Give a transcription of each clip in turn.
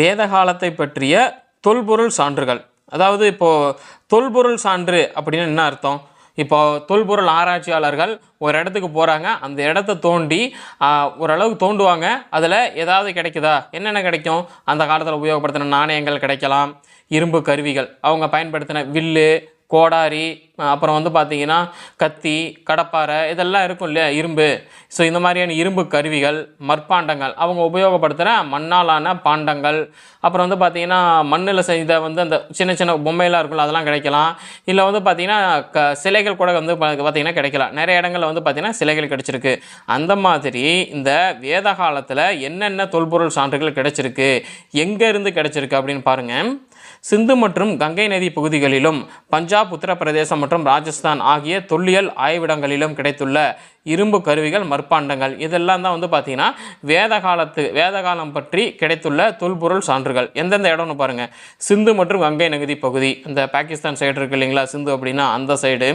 வேத காலத்தை பற்றிய தொல்பொருள் சான்றுகள். அதாவது இப்போது தொல்பொருள் சான்று அப்படின்னு என்ன அர்த்தம்? இப்போ தொல்பொருள் ஆராய்ச்சியாளர்கள் ஒரு இடத்துக்கு போகிறாங்க அந்த இடத்த தோண்டி ஓரளவுக்கு தோண்டுவாங்க. அதில் ஏதாவது கிடைக்குதா? என்னென்ன கிடைக்கும்? அந்த காலத்தில் உபயோகப்படுத்தின நாணயங்கள் கிடைக்கலாம் இரும்பு கருவிகள். அவங்க பயன்படுத்தின வில்லு கோடாரி அப்புறம் வந்து பார்த்திங்கன்னா கத்தி கடப்பாரை இதெல்லாம் இருக்கும் இல்லையா? இரும்பு. ஸோ இந்த மாதிரியான இரும்பு கருவிகள் மற்பாண்டங்கள் அவங்க உபயோகப்படுத்துகிற மண்ணாலான பாண்டங்கள் அப்புறம் வந்து பார்த்திங்கன்னா மண்ணில் செய்த வந்து அந்த சின்ன சின்ன பொம்மையெல்லாம் இருக்கும்ல அதெல்லாம் கிடைக்கலாம். இல்லை வந்து பார்த்திங்கன்னா க சிலைகள் கூட வந்து பா- பார்த்தீங்கன்னா கிடைக்கலாம். நிறைய இடங்களில் வந்து பார்த்திங்கன்னா சிலைகள் கிடைச்சிருக்கு. அந்த மாதிரி இந்த வேத காலத்தில் என்னென்ன தொல்பொருள் சான்றுகள் கிடைச்சிருக்கு எங்கேருந்து கிடைச்சிருக்கு அப்படின்னு பாருங்கள் சிந்து மற்றும் கங்கை நதி பகுதிகளிலும் பஞ்சாப் உத்தரப்பிரதேசம் மற்றும் ராஜஸ்தான் ஆகிய தொல்லியல் ஆய்விடங்களிலும் கிடைத்துள்ள இரும்பு கருவிகள் மற்பாண்டங்கள் இதெல்லாம் தான் வந்து பார்த்திங்கன்னா வேத காலத்து வேத காலம் பற்றி கிடைத்துள்ள தொல்பொருள் சான்றுகள். எந்தெந்த இடம்னு பாருங்கள் சிந்து மற்றும் கங்கை நதி பகுதி. இந்த பாகிஸ்தான் சைடு இருக்கு இல்லைங்களா சிந்து அப்படின்னா அந்த சைடு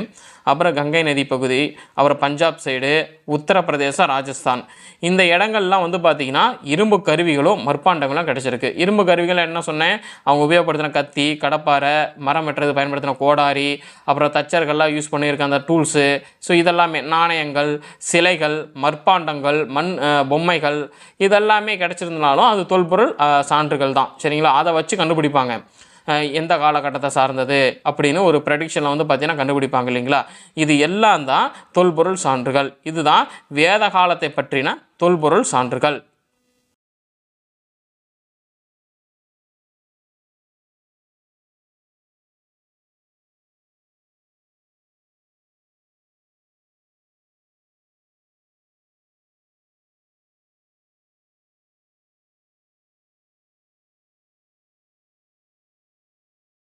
அப்புறம் கங்கை நதி பகுதி அப்புறம் பஞ்சாப் சைடு உத்தரப்பிரதேசம் ராஜஸ்தான். இந்த இடங்கள்லாம் வந்து பார்த்திங்கன்னா இரும்பு கருவிகளும் மற்பாண்டங்களும் கிடச்சிருக்கு. இரும்பு கருவிகள் என்ன சொன்னேன்? அவங்க உபயோகப்படுத்தின கத்தி கடப்பாரை மரம் வெட்டுறது பயன்படுத்தின கோடாரி அப்புறம் தச்சர்கள்லாம் யூஸ் பண்ணியிருக்க அந்த டூல்ஸு ஸோ இதெல்லாமே நாணயங்கள் சிலைகள் மற்பாண்டங்கள் மண் பொம்மைகள் இதெல்லாமே கிடச்சிருந்தனாலும் அது தொல்பொருள் சான்றுகள் தான் சரிங்களா? அதை வச்சு கண்டுபிடிப்பாங்க. எந்த காலகட்டத்தை சார்ந்தது அப்படின்னு ஒரு ப்ரெடிக்ஷனில் வந்து பார்த்தீங்கன்னா கண்டுபிடிப்பாங்க இல்லைங்களா? இது எல்லாம் தான் தொல்பொருள் சான்றுகள். இதுதான் வேத காலத்தை பற்றின தொல்பொருள் சான்றுகள்.